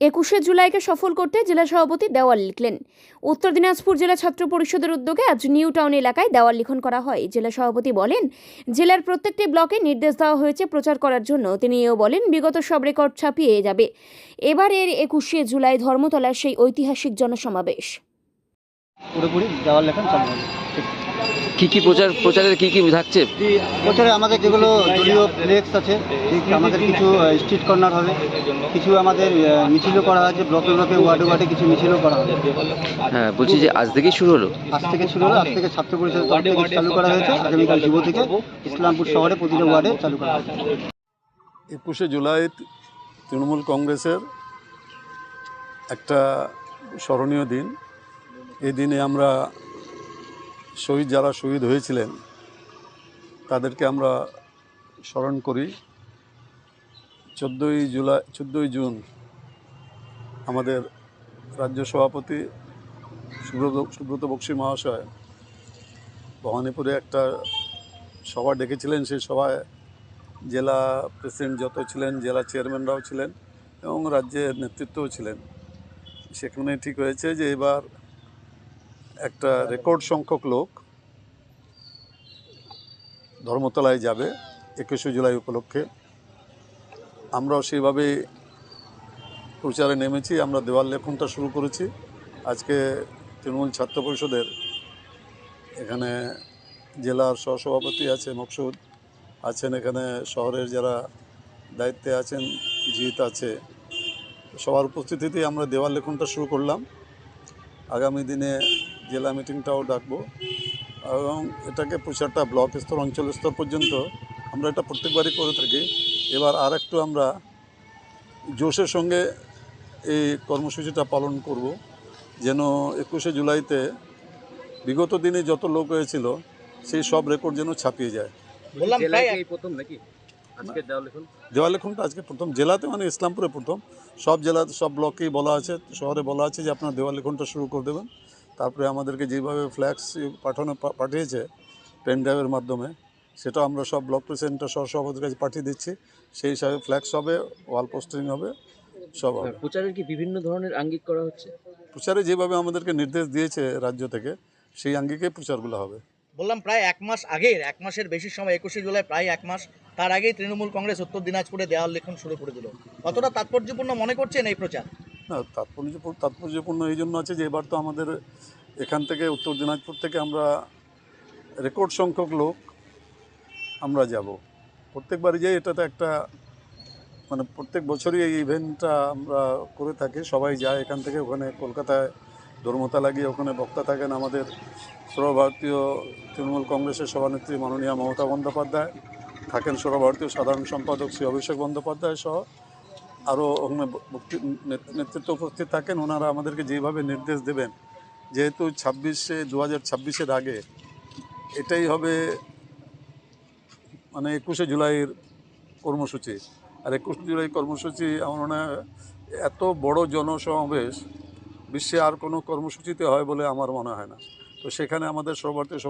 একুশে জুলাইকে সফল করতে জেলা সভাপতি দেওয়াল লিখলেন। উত্তর দিনাজপুর জেলা ছাত্র পরিষদের উদ্যোগে আজ নিউ টাউন এলাকায় দেওয়াল লিখন করা হয়। জেলা সভাপতি বলেন, জেলার প্রত্যেকটি ব্লকে নির্দেশ দেওয়া হয়েছে প্রচার করার জন্য। তিনি এও বলেন, বিগত সব রেকর্ড ছাপিয়ে যাবে। এবারের একুশে জুলাই ধর্মতলার সেই ঐতিহাসিক জনসমাবেশ। পুরোপুরি দেওয়াল কি কি প্রচার প্রচারের কি কি থাকছে? প্রচারে আমাদের যেগুলো দলীয় ফ্লেক্স আছে আমাদের কিছু স্ট্রিট কর্নার হবে কিছু আমাদের মিছিলও করা হয়েছে ব্লকে ব্লকে ওয়ার্ডে ওয়ার্ডে কিছু মিছিলও করা হবে। হ্যাঁ বলছি যে আজ থেকেই শুরু হলো? আজ থেকে শুরু হলো আজ থেকে ছাত্র থেকে চালু করা হয়েছে আগামীকাল যুব থেকে ইসলামপুর শহরে প্রতিটা ওয়ার্ডে চালু করা হবে একুশে জুলাই তৃণমূল কংগ্রেসের একটা স্মরণীয় দিন। এই দিনে আমরা শহীদ যারা শহীদ হয়েছিলেন, তাদেরকে আমরা স্মরণ করি। চোদ্দোই জুলাই, চোদ্দোই জুন আমাদের রাজ্য সভাপতি সুব্রত সুব্রত বক্সী মহাশয় ভবানীপুরে একটা সভা ডেকেছিলেন। সেই সভায় জেলা প্রেসিডেন্ট যত ছিলেন, জেলা চেয়ারম্যানরাও ছিলেন এবং রাজ্যের নেতৃত্বও ছিলেন। সেখানে ঠিক হয়েছে যে এবার একটা রেকর্ড সংখ্যক লোক ধর্মতলায় যাবে একুশে জুলাই উপলক্ষে। আমরাও সেইভাবে প্রচারে নেমেছি, আমরা দেওয়াল লেখনটা শুরু করেছি। আজকে তৃণমূল ছাত্র পরিষদের এখানে জেলার সহসভাপতি আছে মকসুদ, আছেন এখানে শহরের যারা দায়িত্বে আছেন জিত আছে। সবার উপস্থিতিতেই আমরা দেওয়াল লেখনটা শুরু করলাম। আগামী দিনে জেলা মিটিংটাও ডাকবো। এবং এটাকে প্রচারটা ব্লক স্তর অঞ্চল স্তর পর্যন্ত আমরা এটা প্রত্যেকবারই করে থাকি। এবার আর একটু আমরা জোশের সঙ্গে এই কর্মসূচিটা পালন করব। যেন একুশে জুলাইতে বিগত দিনে যত লোক হয়েছিল সেই সব রেকর্ড যেন ছাপিয়ে যায়। বললাম প্রথম নাকি? আজকে দেওয়াল আজকে প্রথম। জেলাতে মানে ইসলামপুরে প্রথম। সব জেলা সব ব্লকেই বলা আছে শহরে বলা আছে যে আপনার দেওয়ালেখনটা শুরু করে দেবেন। তারপরে আমাদেরকে যেভাবে ফ্ল্যাক্স পাঠানো পাঠিয়েছে পেন ড্রাইভের মাধ্যমে সেটা আমরা সব ব্লক প্রেসিডেন্টের সহসভাপতির কাছে পাঠিয়ে দিচ্ছি। সেই হিসাবে ফ্ল্যাক্স হবে ওয়াল পোস্টিং হবে সব হবে। প্রচারের কি বিভিন্ন ধরনের আঙ্গিক করা হচ্ছে? প্রচারে যেভাবে আমাদেরকে নির্দেশ দিয়েছে রাজ্য থেকে সেই আঙ্গিকে প্রচারগুলো হবে। বললাম প্রায় এক মাস আগের এক মাসের বেশি সময় একুশে জুলাই প্রায় এক মাস তার আগেই তৃণমূল কংগ্রেস উত্তর দিনাজপুরে দেওয়াল লেখন শুরু করে দিল। কতটা তাৎপর্যপূর্ণ মনে করছেন এই প্রচার? না, তাৎপর্য তাৎপর্যপূর্ণ এই জন্য আছে যে এবার তো আমাদের এখান থেকে উত্তর দিনাজপুর থেকে আমরা রেকর্ড সংখ্যক লোক আমরা যাব। প্রত্যেকবারই যে এটাতে একটা মানে প্রত্যেক বছরই এই ইভেন্টটা আমরা করে থাকি, সবাই যায় এখান থেকে, ওখানে কলকাতায় ধর্মতলা গিয়ে ওখানে বক্তা থাকেন আমাদের সর্বভারতীয় তৃণমূল কংগ্রেসের সভানেত্রী মাননীয়া মমতা বন্দ্যোপাধ্যায়, থাকেন সর্বভারতীয় সাধারণ সম্পাদক শ্রী অভিষেক বন্দ্যোপাধ্যায় সহ আরও নেতৃত্ব উপস্থিত থাকেন, ওনারা আমাদেরকে যেভাবে নির্দেশ দেবেন, যেহেতু ছাব্বিশে দু হাজার ছাব্বিশের আগে এটাই হবে মানে একুশে জুলাইয়ের কর্মসূচি। আর একুশে জুলাই কর্মসূচি আমার মনে এত বড় জনসমাবেশ, বিশ্বে আর কোনো কর্মসূচিতে হয় বলে আমার মনে হয় না। তো সেখানে আমাদের সর্বভারতীয়